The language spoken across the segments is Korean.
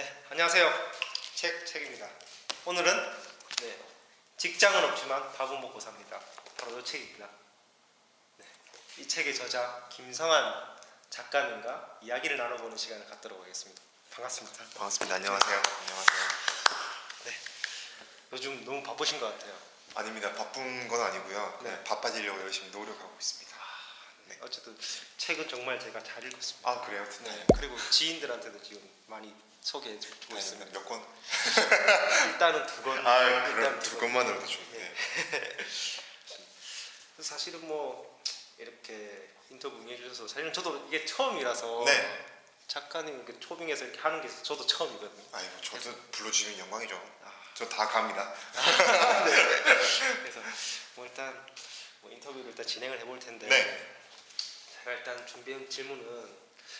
네, 안녕하세요. 책 책입니다. 오늘은 네, 직장은 없지만 밥은 먹고 삽니다. 바로 이 책입니다. 네, 이 책의 저자 김성한 작가님과 이야기를 나눠보는 시간을 갖도록 하겠습니다. 반갑습니다. 반갑습니다. 안녕하세요. 안녕하세요. 요즘 너무 바쁘신 것 같아요. 아닙니다. 바쁜 건 아니고요. 네. 네. 바빠지려고 열심히 노력하고 있습니다. 네. 어쨌든 책은 정말 제가 잘 읽었습니다. 아 그래요? 네, 그리고 지인들한테도 지금 많이 소개해 주고 있습니다. 몇 권? 일단은 두 권. 아 일단 그럼 두 권. 권만으로도 좋네. 사실은 뭐 이렇게 인터뷰 응해주셔서 사실은 저도 이게 처음이라서 네. 작가님 그 초빙에서 이렇게 하는 게 저도 처음이거든요. 아이고 저도 불러주시면 영광이죠. 아. 저다 갑니다. 그래서 뭐 일단 뭐 인터뷰를 일단 진행을 해볼 텐데 네. 제가 일단 준비한 질문은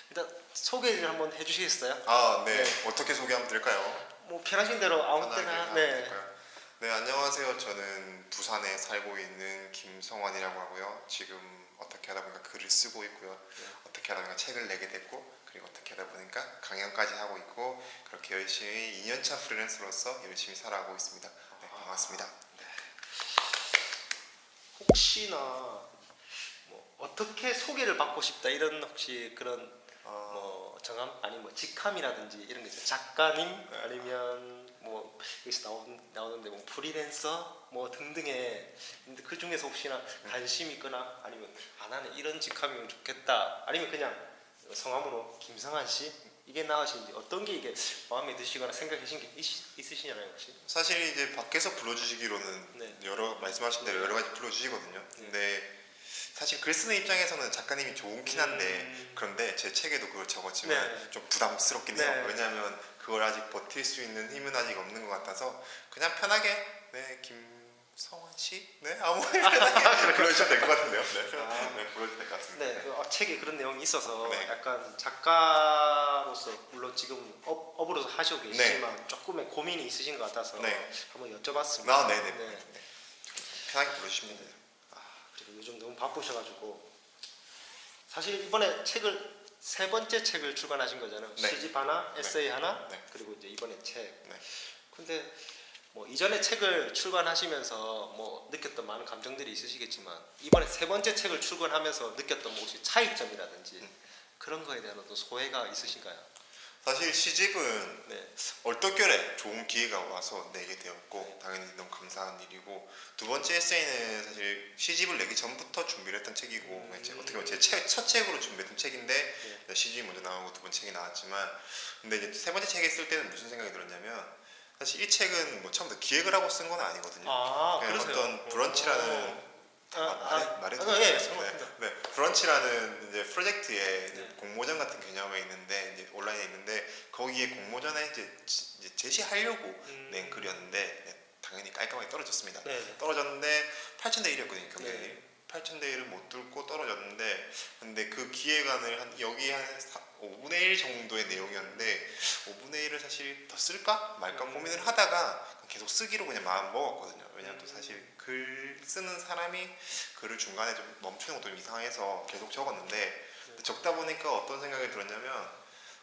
일단 소개를 한번 해주시겠어요? 아 네. 네. 어떻게 소개하면 될까요? 뭐 편하신 대로 아무 편하게 때나 하면 네. 될까요? 네 안녕하세요. 저는 부산에 살고 있는 김성환이라고 하고요. 지금 어떻게 하다 보니까 글을 쓰고 있고요. 네. 어떻게 하다 보니까 책을 내게 됐고 그리고 어떻게 하다 보니까 강연까지 하고 있고 그렇게 열심히 2년차 프리랜서로서 열심히 살아가고 있습니다. 네, 반갑습니다. 혹시나 뭐 어떻게 소개를 받고 싶다 이런 혹시 그런 어, 뭐 정함 아니 뭐 직함이라든지 이런 게 있어요. 작가님 아니면 뭐 여기서 나오, 나오는데 뭐 프리랜서 뭐 등등의 근데 그 중에서 혹시나 관심 있거나 아니면 아 나는 이런 직함이면 좋겠다 아니면 그냥 성함으로 김성한 씨 이게 나으신지 어떤 게 이게 마음에 드시거나 생각하신 게 있, 있으시냐요 혹시? 사실 이제 밖에서 불러주시기로는 네. 여러 말씀하신 대로 여러 가지 불러주시거든요. 근데 사실 글 쓰는 입장에서는 작가님이 좋긴 한데 음. 그런데 제 책에도 그걸 적었지만 네. 좀 부담스럽긴 해요. 네. 왜냐하면 그걸 아직 버틸 수 있는 힘은 아직 없는 것 같아서 그냥 편하게 네 김성환 씨, 네 아무 편하게 불러주셔도 될 것 같은데요. 네, 아. 네 불러주셔도 될 것 같습니다. 네, 그, 아, 책에 그런 내용이 있어서 네. 약간 작가로서 물론 지금 업, 업으로서 하시고 네. 계시지만 조금의 고민이 있으신 것 같아서 네. 한번 여쭤봤습니다. 아, 네네. 네. 편하게 불러주시면 돼요. 그리고 요즘 너무 바쁘셔가지고 사실 이번에 책을 세 번째 책을 출간하신 거잖아요. 네. 시집 하나, 네. 에세이 하나, 네. 그리고 이제 이번에 책. 네. 근데 뭐 이전에 책을 출간하시면서 뭐 느꼈던 많은 감정들이 있으시겠지만 이번에 세 번째 책을 출간하면서 느꼈던 뭐 혹시 차이점이라든지 음. 그런 거에 대한 어떤 소회가 있으신가요? 사실 시집은 네. 얼떨결에 좋은 기회가 와서 내게 되었고 당연히 너무 감사한 일이고 두 번째 에세이는 사실 시집을 내기 전부터 준비를 했던 책이고 음. 이제 어떻게 보면 제첫 책으로 준비했던 책인데 네. 시집이 먼저 나오고 두 번째 책이 나왔지만 근데 이제 세 번째 책에 쓸 때는 무슨 생각이 들었냐면 사실 이 책은 뭐 처음부터 기획을 하고 쓴 건 아니거든요. 아? 어떤 브런치라는 아, 말해, 아, 말해도 아, 예? 상관없습니다. 네, 네, 브런치라는 이제 프로젝트에 이제 네. 공모전 같은 개념에 있는데 이제 온라인에 있는데 거기에 공모전에 이제, 지- 이제 제시하려고 음. 낸 글이었는데 네, 당연히 깔끔하게 떨어졌습니다. 네. 떨어졌는데 8천 대 1이었거든요 경쟁이. 네. 8천 대 1을 못 뚫고 떨어졌는데 근데 그 기획안을 한 여기 한 5분의 1 정도의 내용이었는데 5분의 1을 사실 더 쓸까 말까 음. 고민을 하다가 계속 쓰기로 그냥 마음 먹었거든요. 왜냐면 또 음. 사실 글 쓰는 사람이 글을 중간에 좀 멈추는 것도 좀 이상해서 계속 적었는데 적다 보니까 어떤 생각이 들었냐면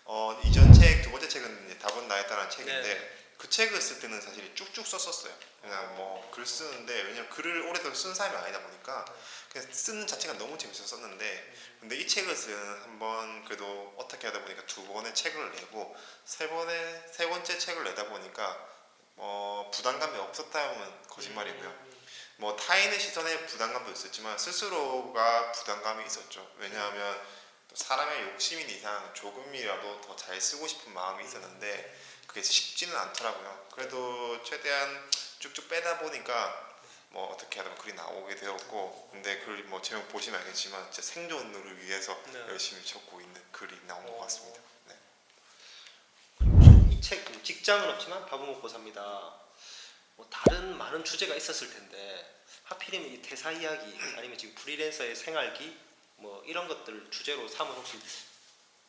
어, 이전 책 두 번째 책은 이제 답은 나에 따른 책인데 네. 그 책을 쓸 때는 사실 쭉쭉 썼었어요. 그냥 뭐 글 쓰는데 왜냐면 글을 오래도록 쓴 사람이 아니다 보니까 그냥 쓰는 자체가 너무 재밌어서 썼는데 근데 이 책을 쓰는 한번 그래도 어떻게 하다 보니까 두 번의 책을 내고 세 번의 세 번째 책을 내다 보니까 어 부담감이 없었다 하면 거짓말이고요. 음. 뭐 타인의 시선에 부담감도 있었지만 스스로가 부담감이 있었죠. 왜냐하면 또 사람의 욕심인 이상 조금이라도 더 잘 쓰고 싶은 마음이 있었는데 그게 쉽지는 않더라고요. 그래도 최대한 쭉쭉 빼다 보니까 뭐 어떻게 하다 보면 글이 나오게 되었고 근데 글 뭐 제목 보시면 알겠지만 제 생존을 위해서 네. 열심히 적고 있는 글이 나온 것 같습니다. 직장은 없지만 밥은 먹고 삽니다. 뭐 다른 많은 주제가 있었을 텐데 하필이면 이 대사 이야기 아니면 지금 프리랜서의 생활기 뭐 이런 것들을 주제로 삼은 혹시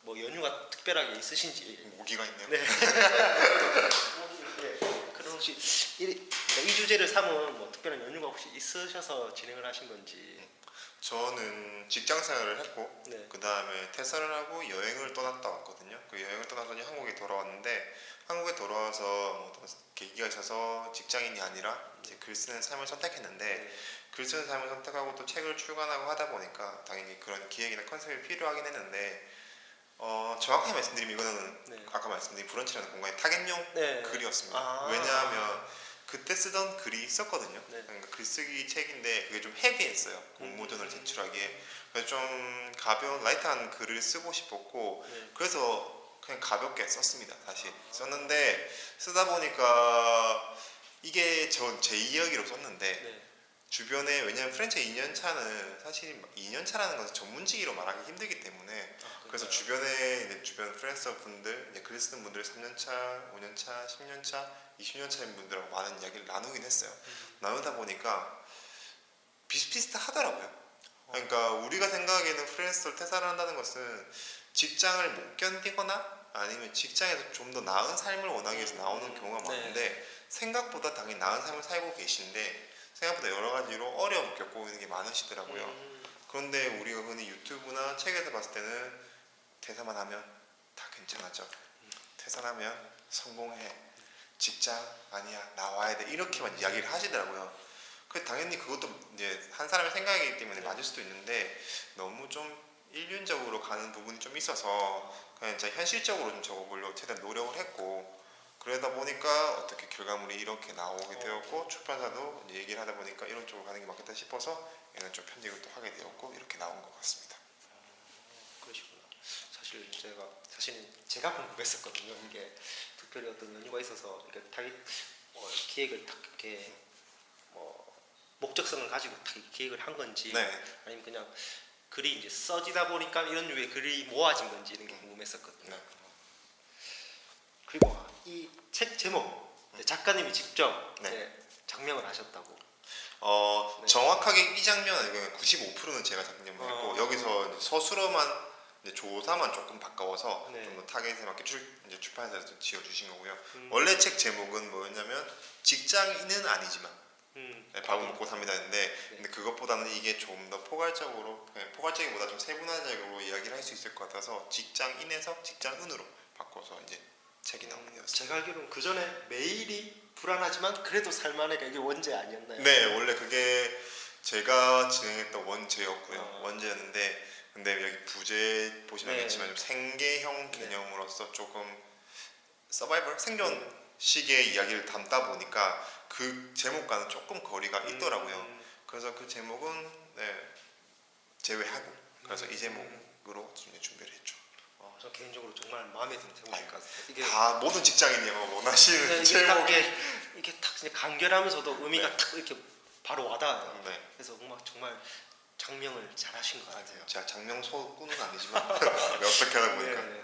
뭐 연유가 특별하게 있으신지 무기가 있네요. 네. 네. 그런 혹시 이, 그러니까 이 주제를 삼은 뭐 특별한 연유가 혹시 있으셔서 진행을 하신 건지 저는 직장 생활을 했고 네. 그 다음에 퇴사를 하고 여행을 떠났다 왔거든요. 그 여행을 떠나더니 한국에 돌아왔는데 책을 사서 직장인이 아니라 이제 글 쓰는 삶을 선택했는데 네. 글 쓰는 삶을 선택하고 또 책을 출간하고 하다 보니까 당연히 그런 기획이나 컨셉이 필요하긴 했는데 어, 정확하게 말씀드리면 이거는 네. 아까 말씀드린 브런치라는 공간의 타겟용 네. 글이었습니다. 아. 왜냐하면 그때 쓰던 글이 있었거든요. 네. 그러니까 글쓰기 책인데 그게 좀 헤비했어요. 공모전을 음. 제출하기에. 그래서 좀 가벼운 라이트한 글을 쓰고 싶었고 네. 그래서 그냥 가볍게 썼습니다. 사실 썼는데 쓰다 보니까 이게 저제 이야기로 썼는데 네. 주변에 왜냐면 프랜차이즈 2년 차는 사실 2년 차라는 것은 전문직으로 말하기 힘들기 때문에 아, 그래서 그러니까요. 주변에 이제 주변 프랜서 분들, 이제 글 쓰는 분들 3년 차, 5년 차, 10년 차, 20년 차인 분들하고 많은 이야기를 나누긴 했어요. 음. 나누다 보니까 비슷비슷하더라고요. 그러니까 우리가 생각하기에는 프랜서를 퇴사를 한다는 것은 직장을 못 견디거나 아니면 직장에서 좀 더 나은 삶을 원하기 위해서 나오는 경우가 네. 많은데 생각보다 당연히 나은 삶을 살고 계신데 생각보다 여러 가지로 어려움을 겪고 있는 게 많으시더라고요. 음. 그런데 우리가 흔히 유튜브나 책에서 봤을 때는 퇴사만 하면 다 괜찮아져. 퇴사하면 성공해. 직장 아니야 나와야 돼 이렇게만 이야기를 하시더라고요. 그 당연히 그것도 이제 한 사람의 생각이기 때문에 맞을 수도 있는데 너무 좀 일륜적으로 가는 부분이 좀 있어서 그냥 진짜 현실적으로 좀 적어보려고 최대한 노력을 했고 그러다 보니까 어떻게 결과물이 이렇게 나오게 되었고 출판사도 얘기를 하다 보니까 이런 쪽으로 가는 게 맞겠다 싶어서 얘는 좀 편집을 또 하게 되었고 이렇게 나온 것 같습니다. 그러시구나. 사실 제가 사실은 제가 궁금했었거든요. 이게 특별히 어떤 연유가 있어서 이렇게 타깃 뭐 기획을 딱 이렇게 뭐 목적성을 가지고 딱 기획을 한 건지 네. 아니면 그냥 글이 이제 써지다 보니까 이런 류의 글이 모아진 건지 이런 게 궁금했었거든요. 네. 그리고 이 책 제목 작가님이 직접 네. 이제 장명을 하셨다고. 어 네. 정확하게 이 장면은 95%는 제가 작념을 했고 어. 여기서 이제 서술어만 이제 조사만 조금 바꿔서 네. 좀 더 타겟에 맞게 출, 이제 출판사에서 지어주신 거고요. 음. 원래 책 제목은 뭐였냐면 직장인은 아니지만 음. 네, 밥은 먹고 삽니다인데 네. 근데 그것보다는 이게 좀 더 포괄적으로 네, 포괄적이보다 좀 세분화적으로 이야기를 할 수 있을 것 같아서 직장인에서 직장은으로 바꿔서 이제 책이 나오게 되었습니다. 제가 알기로는 그 전에 매일이 불안하지만 그래도 살만해가 이게 원제 아니었나요? 네, 원래 그게 제가 진행했던 원제였고요. 어. 원제였는데 근데 여기 부제 보시면 네. 알겠지만 좀 생계형 네. 개념으로서 조금 서바이벌 생존식의 이야기를 담다 보니까 그 제목과는 조금 거리가 있더라고요. 음, 그래서 그 제목은 네, 제외하고 그래서 음. 이 제목으로 좀 준비를 했죠. 어, 저 개인적으로 정말 마음에 드는 제목이니까 이게 다 모든 직장인이 아마 원하시는 네, 이게 딱 제목이 이게, 이게 딱 그냥 간결하면서도 의미가 네. 딱 이렇게 바로 와닿아요. 네. 그래서 정말 정말 장명을 잘하신 것 같아요. 제가 장명 소꾼은 아니지만 어떻게 하다 보니까 네.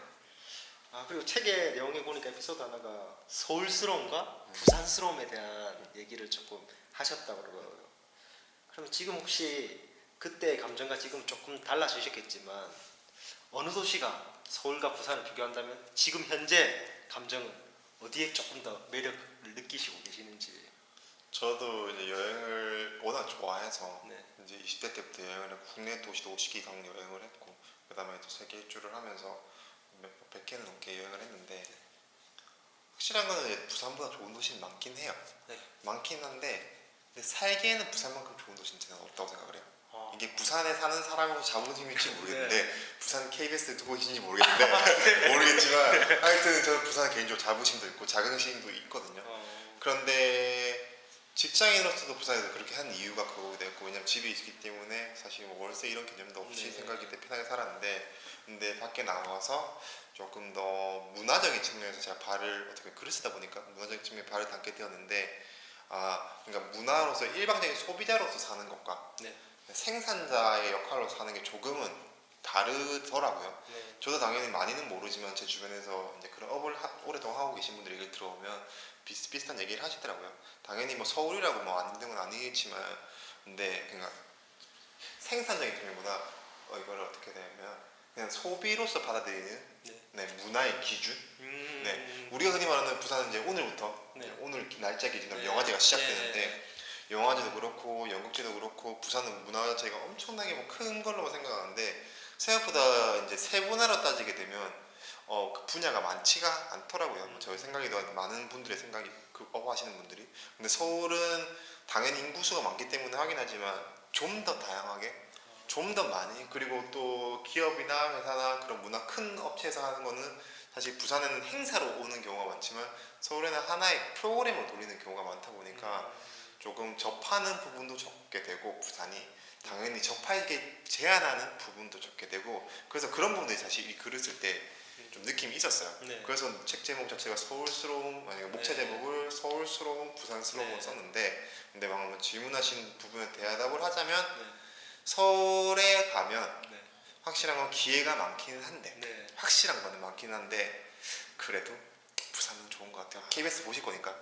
아 그리고 책의 내용에 보니까 에피소드 하나가 서울스러움과 음. 부산스러움에 대한 얘기를 조금 하셨다고 그러더라고요. 그럼 지금 혹시 그때의 감정과 지금 조금 달라지셨겠지만 어느 도시가 서울과 부산을 비교한다면 지금 현재 감정은 어디에 조금 더 매력을 느끼시고 계시는지. 저도 이제 여행을 워낙 좋아해서 네. 이제 20대 때부터 여행을 했고 국내 도시도 50개 이상 여행을 했고 그다음에 또 세계 일주를 하면서 몇, 몇 개는 넘게 여행을 했는데 확실한 거는 이제 부산보다 좋은 도시는 많긴 해요. 네. 많긴 한데 근데 살기에는 부산만큼 좋은 도시는 저는 없다고 생각을 해요. 아, 이게 부산에 사는 사람으로 자부심일지 모르겠는데 네. 부산 KBS 듣고 계신지 모르겠는데 모르겠지만 하여튼 저는 부산 개인적으로 자부심도 있고 자긍심도 있거든요. 어, 그런데 직장인으로서도 부산에서 그렇게 한 이유가 그거게 됐고 왜냐면 집이 있기 때문에 사실 뭐 월세 이런 개념도 없이 네. 생각이 때 편하게 살았는데 근데 밖에 나와서 조금 더 문화적인 측면에서 제가 발을 어떻게 글을 쓰다 보니까 문화적인 측면에 발을 담게 되었는데 아 그러니까 문화로서 일방적인 소비자로서 사는 것과 네. 생산자의 역할로 사는 게 조금은 다르더라고요. 네. 저도 당연히 많이는 모르지만 제 주변에서 이제 그런 업을 하- 오랫동안 하고 계신 분들 얘기를 들어보면 비슷비슷한 얘기를 하시더라고요. 당연히 뭐 서울이라고 뭐 안 되는 건 아니겠지만 근데 그러니까 생산적인 측면보다 어, 이걸 어떻게 되냐면 그냥 소비로서 받아들이는 네. 네, 문화의 기준 음, 네. 우리가 흔히 말하는 부산은 이제 오늘부터 네. 오늘 날짜 기준으로 네. 영화제가 시작되는데 네. 영화제도 그렇고 연극제도 그렇고 부산은 문화 자체가 엄청나게 뭐 큰 걸로 생각하는데 생각보다 이제 세분화로 따지게 되면 어, 그 분야가 많지가 않더라고요. 뭐 저희 생각에도 많은 분들의 생각이 그 어하시는 분들이. 근데 서울은 당연히 인구수가 많기 때문에 하긴 하지만 좀 더 다양하게, 좀 더 많이 그리고 또 기업이나 회사나 그런 문화 큰 업체에서 하는 거는 사실 부산에는 행사로 오는 경우가 많지만 서울에는 하나의 프로그램을 돌리는 경우가 많다 보니까 조금 접하는 부분도 적게 되고 부산이 당연히 접하게 제한하는 부분도 적게 되고 그래서 그런 부분들이 사실 이 글을 쓸 때 좀 느낌이 있었어요. 네. 그래서 책 제목 자체가 서울스러움 아니 목차 네. 제목을 서울스러움 부산스러움으로 네. 썼는데 근데 방금 질문하신 부분에 대답을 하자면 네. 서울에 가면 네. 확실한 건 기회가 많기는 한데 네. 확실한 거는 많긴 한데 그래도 부산은 좋은 것 같아요. KBS 보실 거니까.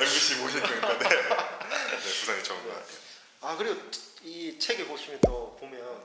MBC 보실 거니까. 네. 네, 부산이 좋은 것 같아요. 아 그리고 이 책에 보시면 또 보면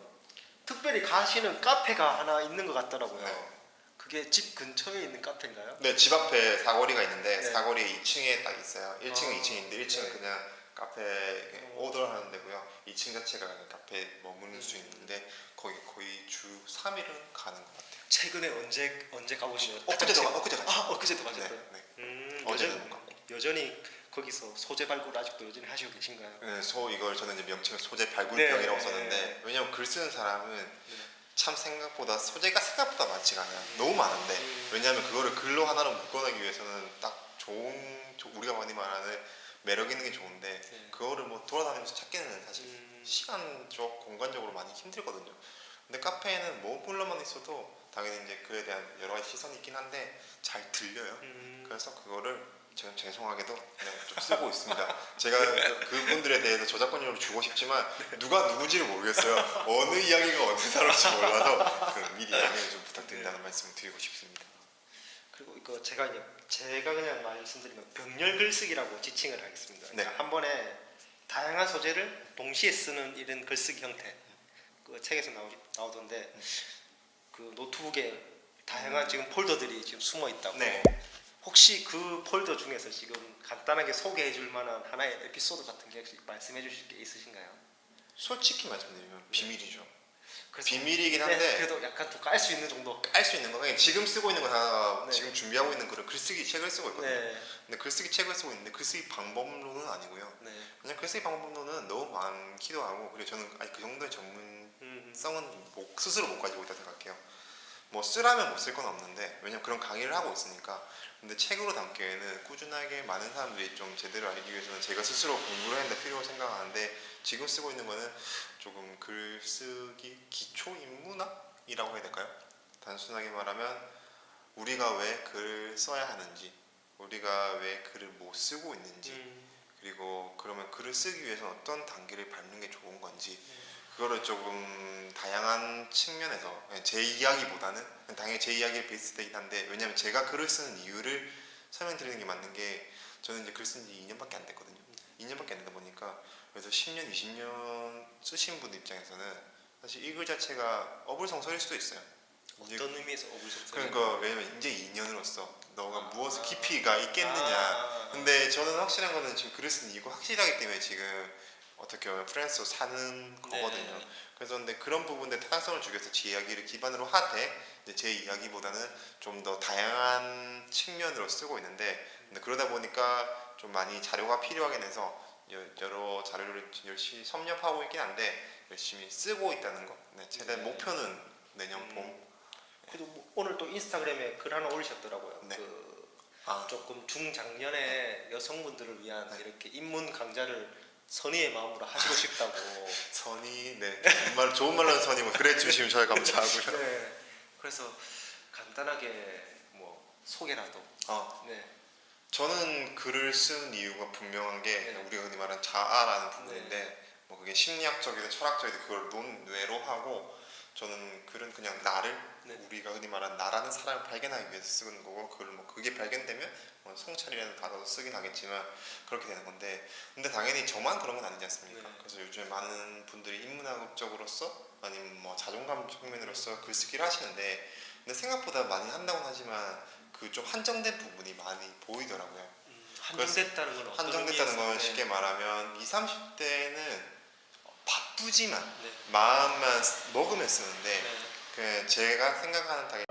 특별히 가시는 카페가 하나 있는 것 같더라고요. 네. 그게 집 근처에 있는 카페인가요? 네, 집 앞에 사거리가 있는데 네. 사거리 2층에 딱 있어요. 1층은 아, 2층인데 1층은 네. 그냥 카페 어. 오더를 하는 데고요. 2층 자체가 카페 머무는 수 있는데 거기 거의 주 3일은 가는 것 같아요. 최근에 언제 언제 가보시면 엊그제도 가- 엊그제 갔죠. 아 엊그제도 가셨어요. 네, 네. 음, 어제는 여전히 못 갔고. 여전히 거기서 소재 발굴 아직도 여전히 하시고 계신가요? 네, 소 이걸 저는 이제 명칭을 소재 발굴병이라고 네. 썼는데 왜냐면 글 쓰는 사람은 네. 참 생각보다 소재가 생각보다 많지가 않아요. 너무 많은데 음. 왜냐하면 그거를 글로 하나로 묶어내기 위해서는 딱 좋은 저- 우리가 많이 말하는 매력 있는 게 좋은데 네. 그거를 뭐 돌아다니면서 찾기는 사실 음, 시간적 공간적으로 많이 힘들거든요. 근데 카페에는 뭐 불러만 있어도 당연히 이제 그에 대한 여러 가지 시선이 있긴 한데 잘 들려요. 음, 그래서 그거를 제가 죄송하게도 네, 좀 쓰고 있습니다. 제가 그- 그분들에 대해서 저작권료를 주고 싶지만 누가 누구지를 모르겠어요. 어느 이야기가 어느 사람인지 몰라서 그 미리 양해를 좀 부탁드린다는 말씀을 드리고 싶습니다. 그리고 이거 제가 이제 제가 그냥 말씀드리면 병렬 글쓰기라고 지칭을 하겠습니다. 그러니까 네. 한 번에 다양한 소재를 동시에 쓰는 이런 글쓰기 형태. 그 책에서 나오, 나오던데 음. 그 노트북에 다양한 지금 폴더들이 지금 숨어 있다고. 네. 혹시 그 폴더 중에서 지금 간단하게 소개해 줄 만한 하나의 에피소드 같은 게 혹시 말씀해 주실 게 있으신가요? 솔직히 말씀드리면 비밀이죠. 그래서- 비밀이긴 네, 한데 그래도 약간 더 깔 수 있는 정도. 깔 수 있는 거 그냥 지금 쓰고 있는 거 다 네. 지금 준비하고 있는 거를 글쓰기 책을 쓰고 있거든요. 네. 근데 글쓰기 책을 쓰고 있는데 글쓰기 방법론은 아니고요. 네. 그냥 글쓰기 방법론은 너무 많기도 하고 그리고 저는 아니 그 정도의 전문 음, 성은 못- 스스로 못 가지고 있다 생각해요. 뭐 쓰라면 못 쓸 건 없는데 왜냐면 그런 강의를 하고 있으니까. 근데 책으로 담기에는 꾸준하게 많은 사람들이 좀 제대로 알기 위해서는 제가 스스로 공부를 해야 된다 필요로 생각하는데 지금 쓰고 있는 거는 조금 글쓰기 기초 인문학이라고 해야 될까요? 단순하게 말하면 우리가 왜 글을 써야 하는지, 우리가 왜 글을 못 쓰고 있는지, 음, 그리고 그러면 글을 쓰기 위해서는 어떤 단계를 밟는 게 좋은 건지 그거를 조금 다양한 측면에서 그냥 제 이야기보다는 당연히 제 이야기에 베이스되긴 한데 왜냐면 제가 글을 쓰는 이유를 설명드리는 게 맞는 게 저는 이제 글 쓴 지 2년밖에 안 됐거든요. 2년밖에 안 되다 보니까 그래서 10년 20년 쓰신 분 입장에서는 사실 이 글 자체가 어불성설일 수도 있어요 이제 어떤 의미에서 어불성설? 그러니까 왜냐면 이제 2년으로서 너가 아. 무엇을 깊이가 있겠느냐 아. 근데 저는 확실한 거는 지금 글을 쓰는 이유가 확실하기 때문에 지금 어떻게 보면 프랑스로 사는 거거든요. 네. 그래서 근데 그런 부분들 타당성을 주기 위해서 제 이야기를 기반으로 하되 제 이야기보다는 좀 더 다양한 측면으로 쓰고 있는데 근데 그러다 보니까 좀 많이 자료가 필요하긴 해서 여- 여러 자료를 열심히 섭렵하고 있긴 한데 열심히 쓰고 있다는 거. 네, 최대한 네. 목표는 내년 음. 봄. 그래도 뭐 오늘 또 인스타그램에 글 하나 올리셨더라고요. 네. 그 아, 조금 중장년의 여성분들을 위한 네. 이렇게 입문 강좌를 선의의 마음으로 하시고 싶다고. 선이 네 정말 좋은 말로는 선이고 그래 주시면 저희 감사하고요. 네. 그래서 간단하게 뭐 소개라도. 어, 네. 저는 글을 쓴 이유가 분명한 게 네. 우리가 흔히 말하는 자아라는 부분인데 뭐 그게 심리학적이든 철학적이든 그걸 논외로 하고 저는 글은 그냥 나를 네. 우리가 흔히 말하는 나라는 사람을 발견하기 위해서 쓰는 거고 그걸 뭐 그게 발견되면 뭐 성찰이라는 단어도 쓰긴 하겠지만 그렇게 되는 건데 근데 당연히 저만 그런 건 아니지 않습니까? 네. 그래서 요즘에 많은 분들이 인문학적으로서 아니면 뭐 자존감 측면으로서 글쓰기를 하시는데 근데 생각보다 많이 한다고는 하지만 그 좀 한정된 부분이 많이 보이더라고요. 음, 한정됐다는 건 어떤 한정됐다는 건 의미에서? 쉽게 말하면 20, 30대는 바쁘지만 네. 마음만 쓰- 먹으면 쓰는데 네. 그 제가 생각하는 타겟